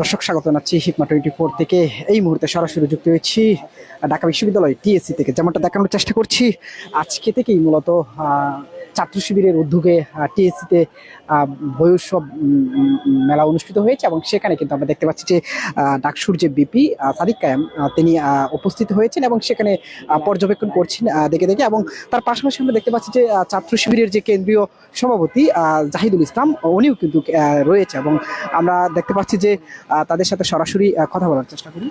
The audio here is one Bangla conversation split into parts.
দর্শক, স্বাগত জানাচ্ছি হিকমা টোয়েন্টি ফোর থেকে। এই মুহূর্তে সরাসরি যুক্ত হয়েছি ঢাকা বিশ্ববিদ্যালয় টিএসসি থেকে। যেমনটা দেখানোর চেষ্টা করছি, আজকে থেকেই মূলত ছাত্র শিবিরের উদ্যোগে টিএসসিতে উৎসব মেলা অনুষ্ঠিত হয়েছে এবং সেখানে কিন্তু আমরা দেখতে পাচ্ছি যে ডাকসুর যে বিপি সাদিক কায়াম তিনি উপস্থিত হয়েছেন এবং সেখানে পর্যবেক্ষণ করছেন দেখে দেখে এবং তার পাশাপাশি আমরা দেখতে পাচ্ছি যে ছাত্র শিবিরের যে কেন্দ্রীয় সভাপতি জাহিদুল ইসলাম উনিও কিন্তু রয়েছে এবং আমরা দেখতে পাচ্ছি যে তাদের সাথে সরাসরি কথা বলার চেষ্টা করি।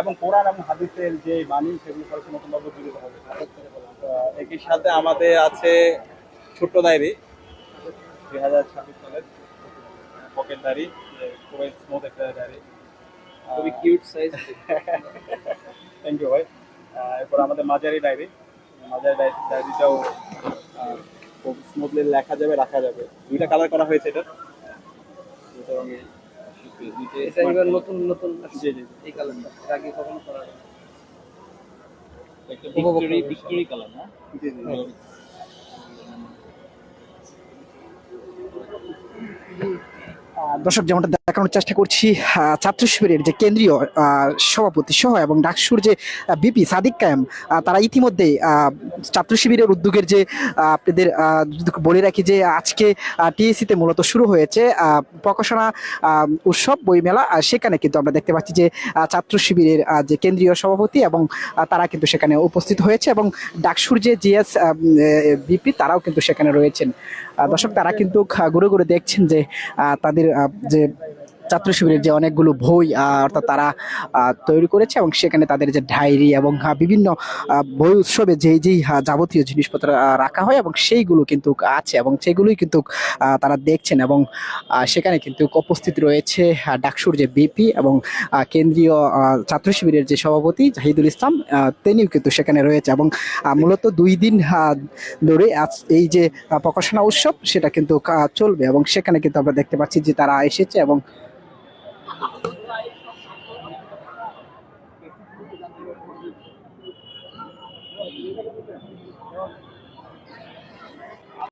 এবং কোরআন এবং হাদিসের যে বাণী সেগুলো পড়াশোনা নতুনভাবে জীবিত হবে একই সাথে আমাদের আছে ছোট্ট ডায়েরি দুই হাজার ছাব্বিশ সালের পকেট ডায়েরি খুবই স্মুথ একটা ডায়েরি। খুবই কিউট সাইজ থ্যাংক ইউ ভাই। এরপর আমাদের মাঝারি ডায়েরি। মাঝারি ডায়েরি ডায়েরিটাও খুব স্মুথলি লেখা যাবে রাখা যাবে। দুইটা কালার করা হয়েছে এটা। দুটো রঙে এটা এবার নতুন নতুন জি এই কালারটা। এর আগে কখনো করা হয়নি। ভিক্টোরি ভিক্টোরি কালার না? জি জি। দর্শক, যেমনটা দেখানোর চেষ্টা করছি ছাত্র শিবিরের যে কেন্দ্রীয় সভাপতি সহ এবং ডাকসুর যে বিপি সাদিক কায়াম তারা ইতিমধ্যে ছাত্র শিবিরের উদ্যোগের যে আপনাদের বলে রাখি যে, আজকে টিএসিতে মূলত শুরু হয়েছে প্রকাশনা উৎসব, বইমেলা সেখানে কিন্তু আমরা দেখতে পাচ্ছি যে ছাত্র শিবিরের যে কেন্দ্রীয় সভাপতি এবং তারা কিন্তু সেখানে উপস্থিত হয়েছে এবং ডাকসুর যে জিএস বিপি তারাও কিন্তু সেখানে রয়েছেন। দর্শক, তারা কিন্তু ঘুরে ঘুরে দেখছেন যে তাদের যে ছাত্র শিবিরের যে অনেকগুলো বই অর্থাৎ তারা তৈরি করেছে এবং সেখানে তাদের যে ডায়েরি এবং বিভিন্ন বই উৎসবে যেই যেই যাবতীয় জিনিসপত্র রাখা হয় এবং সেইগুলো কিন্তু আছে এবং সেগুলোই কিন্তু তারা দেখছেন এবং সেখানে কিন্তু উপস্থিত রয়েছে ডাকসুর যে বিপি এবং কেন্দ্রীয় ছাত্র শিবিরের যে সভাপতি জাহিদুল ইসলাম তিনিও কিন্তু সেখানে রয়েছে এবং মূলত দুই দিন ধরে আজ এই যে প্রকাশনা উৎসব সেটা কিন্তু চলবে এবং সেখানে কিন্তু আমরা দেখতে পাচ্ছি যে তারা এসেছে এবং いいね。